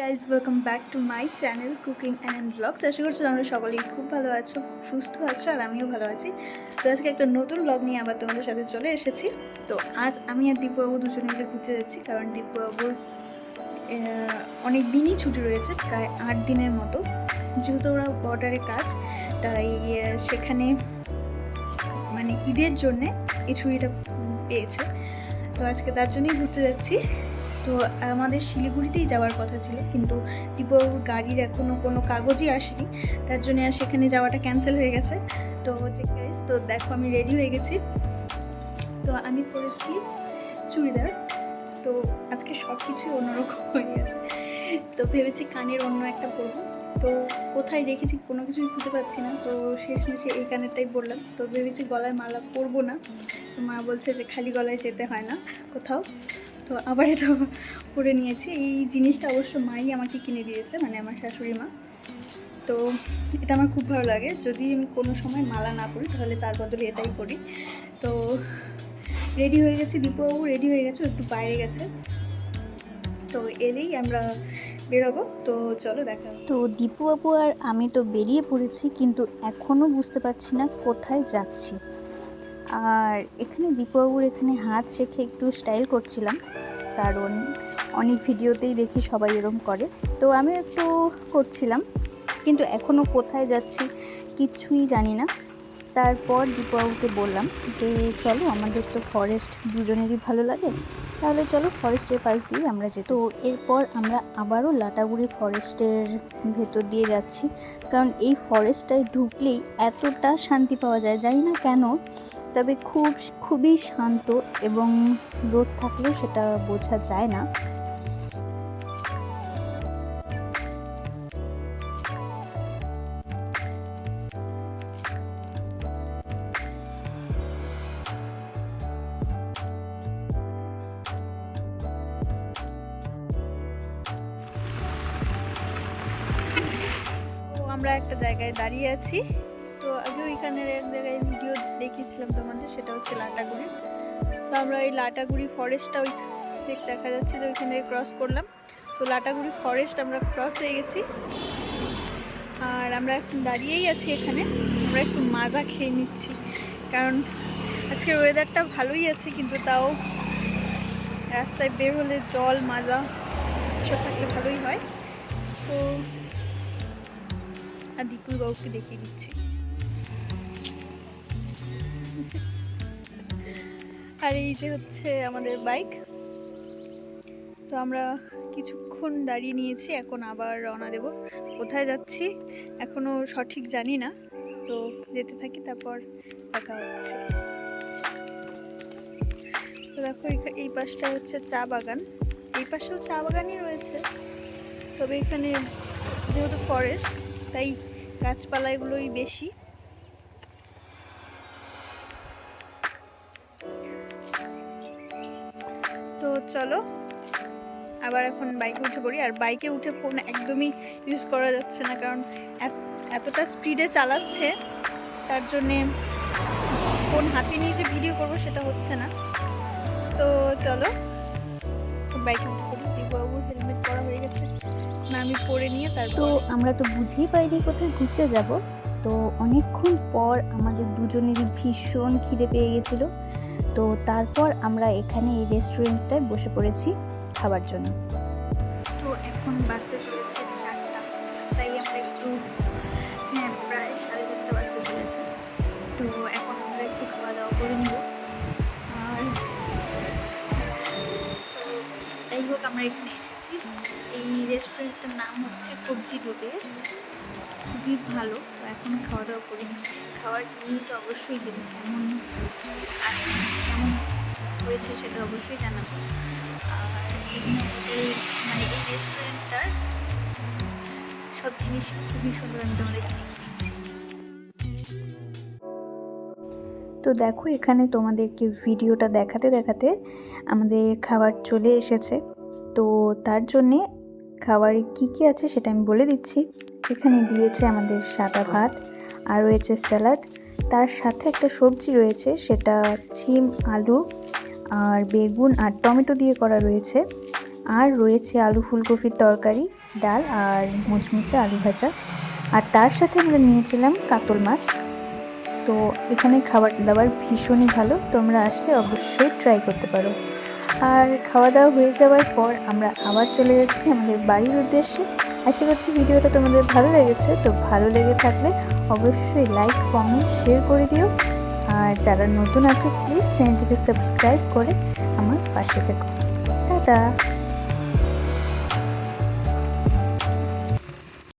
Guys welcome back to my channel cooking and blogs আশা করছি তোমরা সকলেই খুব ভালো আছো, সুস্থ আছো, আর আমিও ভালো আছি। তো আজকে একটা নতুন ব্লগ নিয়ে আবার তোমাদের সাথে চলে এসেছি। তো আজ আমি আর দীপবাবু দুজনে মিলে ঘুরতে যাচ্ছি, কারণ দীপবাবুর অনেক দিনই ছুটি রয়েছে, প্রায় আট দিনের মতো। যেহেতু ওরা বর্ডারে কাজ, তাই সেখানে মানে ঈদের জন্যে এই ছুটিটা পেয়েছে। তো আজকে তার জন্যই ঘুরতে যাচ্ছি। তো আমাদের শিলিগুড়িতেই যাওয়ার কথা ছিল, কিন্তু দীপবাবুর গাড়ির এখনও কোনো কাগজই আসেনি। তার জন্য আর সেখানে যাওয়াটা ক্যান্সেল হয়ে গেছে। তো হচ্ছে গাইস তো দেখো আমি রেডি হয়ে গেছি। তো আমি পরেছি চুড়িদার। তো আজকে সব কিছুই অন্যরকম হয়ে গেছে। তো ভেবেছি কানের অন্য একটা পরবো। তো কোথায় রেখেছি কোনো কিছুই খুঁজে পাচ্ছি না। তো শেষমেশে এই কানেরটাই বললাম। তো ভেবেছি গলায় মালা পরবো না। তো মা বলছে যে খালি গলায় যেতে হয় না কোথাও। তো আবার এটা পরে নিয়েছি। এই জিনিসটা অবশ্য মাই আমাকে কিনে দিয়েছে মানে আমার শাশুড়ি মা। তো এটা আমার খুব ভালো লাগে। যদি আমি কোনো সময় মালা না পরি, তাহলে তার বদলে এটাই করি তো রেডি হয়ে গেছি। দীপুবাবু রেডি হয়ে গেছে একটু বাইরে গেছে। তো এলেই আমরা বেরোবো। তো চলো দেখা। তো দীপুবাবু আর আমি তো বেরিয়ে পড়েছি, কিন্তু এখনও বুঝতে পারছি না কোথায় যাচ্ছি। আর এখানে দীপুবাবুর এখানে হাত রেখে একটু স্টাইল করছিলাম, কারণ অনেক ভিডিওতেই দেখি সবাই এরম করে। তো আমি একটু করছিলাম, কিন্তু এখনও কোথায় যাচ্ছি কিছুই জানি না। তারপর দীপুবাবুকে বললাম যে, চলো, আমাদের তো ফরেস্ট দুজনেরই ভালো লাগে। তাহলে চলো ফরেস্টের পাশ দিয়ে আমরা যেত তো এরপর আমরা আবারও লাটাগুড়ি ফরেস্টের ভেতর দিয়ে যাচ্ছি। কারণ এই ফরেস্টটায় ঢুকলেই এতটা শান্তি পাওয়া যায় জানি না কেন তবে খুব খুবই শান্ত এবং রোদ থাকলেও সেটা বোঝা যায় না। আমরা একটা জায়গায় দাঁড়িয়ে আছি। তো আগে ওইখানের এক জায়গায় ভিডিও দেখিয়েছিলাম তোমাদের, সেটা হচ্ছে লাটাগুড়ি। তো আমরা ওই লাটাগুড়ি ফরেস্টটা ওই দেখা যাচ্ছে যে ওইখানে ক্রস করলাম। তো লাটাগুড়ি ফরেস্ট আমরা ক্রস হয়ে গেছি। আর আমরা এখন দাঁড়িয়েই আছি এখানে। আমরা একটু মাজা খেয়ে নিচ্ছি। কারণ আজকের ওয়েদারটা ভালোই আছে, কিন্তু তাও রাস্তায় বের হলে জল, মাজা এসব থাকলে ভালোই হয়। তো আর দীপুর বাবুকে দেখিয়ে দিচ্ছি। আর এই যে হচ্ছে আমাদের বাইক। তো আমরা কিছুক্ষণ দাঁড়িয়ে নিয়েছি, এখন আবার রওনা দেব। কোথায় যাচ্ছি এখনও সঠিক জানি না। তো যেতে থাকি, তারপর দেখা হচ্ছে। তো দেখো, এই পাশটা হচ্ছে চা বাগান। এই পাশেও চা বাগানই রয়েছে। তবে এখানে যেহেতু ফরেস্ট তাই গাছপালা এগুলোই বেশি। তো চলো, আবার এখন বাইকে উঠে পড়ি। আর বাইকে উঠে ফোন একদমই ইউজ করা যাচ্ছে না, কারণ এত- এতটা স্পিডে চালাচ্ছে, তার জন্যে ফোন হাতে নিয়ে যে ভিডিও করব সেটা হচ্ছে না। তো চলো বাইকে উঠে আমি পরে নিয়ে তো তারপর আমরা তো বুঝেই পাইনি কোথায় ঘুরতে যাব। তো অনেকক্ষণ পর আমাদের দুজনেরই ভীষণ খিদে পেয়ে গেছিল। তো তারপর আমরা এখানে এই রেস্টুরেন্টটায় বসে পড়েছি খাবার জন্য। তো এখন বাজতে চলেছে চারটা তাই আমরা একটু হ্যাঁ প্রায় সাড়ে চারটা বাজতে চলেছে। তো এখন আমরা একটু খাওয়া দাওয়া করে নিব। আর যাই হোক আমরা এখানে এসেছি। রেস্টুরেন্টটার নাম হচ্ছে কবজি ডোবে খুবই ভালো। এখন খাওয়া দাওয়া করি খাওয়ার তো অবশ্যই দেবো। কেমন, আর কেমন হয়েছে সেটা অবশ্যই জানাব। আর মানে এই রেস্টুরেন্টটার সব জিনিস খুবই সুন্দর আমি দেখিয়েছি তো দেখো, এখানে তোমাদেরকে ভিডিওটা দেখাতে দেখাতে আমাদের খাবার চলে এসেছে। তো তার জন্যে খাবারে কি কি আছে সেটা আমি বলে দিচ্ছি। এখানে দিয়েছে আমাদের সাদা ভাত আর রয়েছে স্যালাড। তার সাথে একটা সবজি রয়েছে, সেটা ছিম, আলু আর বেগুন আর টমেটো দিয়ে করা রয়েছে। আর রয়েছে আলু ফুলকপির তরকারি, ডাল আর মুচমুচে আলু ভাজা। আর তার সাথে আমরা নিয়েছিলাম কাতল মাছ। তো এখানে খাবার দাবার ভীষণই ভালো, তোমরা আসলে অবশ্যই ট্রাই করতে পারো। আর খাওয়া দাওয়া হয়ে যাওয়ার পর আমরা আবার চলে যাচ্ছি আমাদের বাড়ির উদ্দেশ্যে। আশা করছি ভিডিওটা তোমাদের ভালো লেগেছে, তো ভালো লেগে থাকলে অবশ্যই লাইক কমেন্ট শেয়ার করে দিও। আর যারা নতুন আছো প্লিজ চ্যানেলটিকে সাবস্ক্রাইব করে আমার পাশে থেকো। টাটা!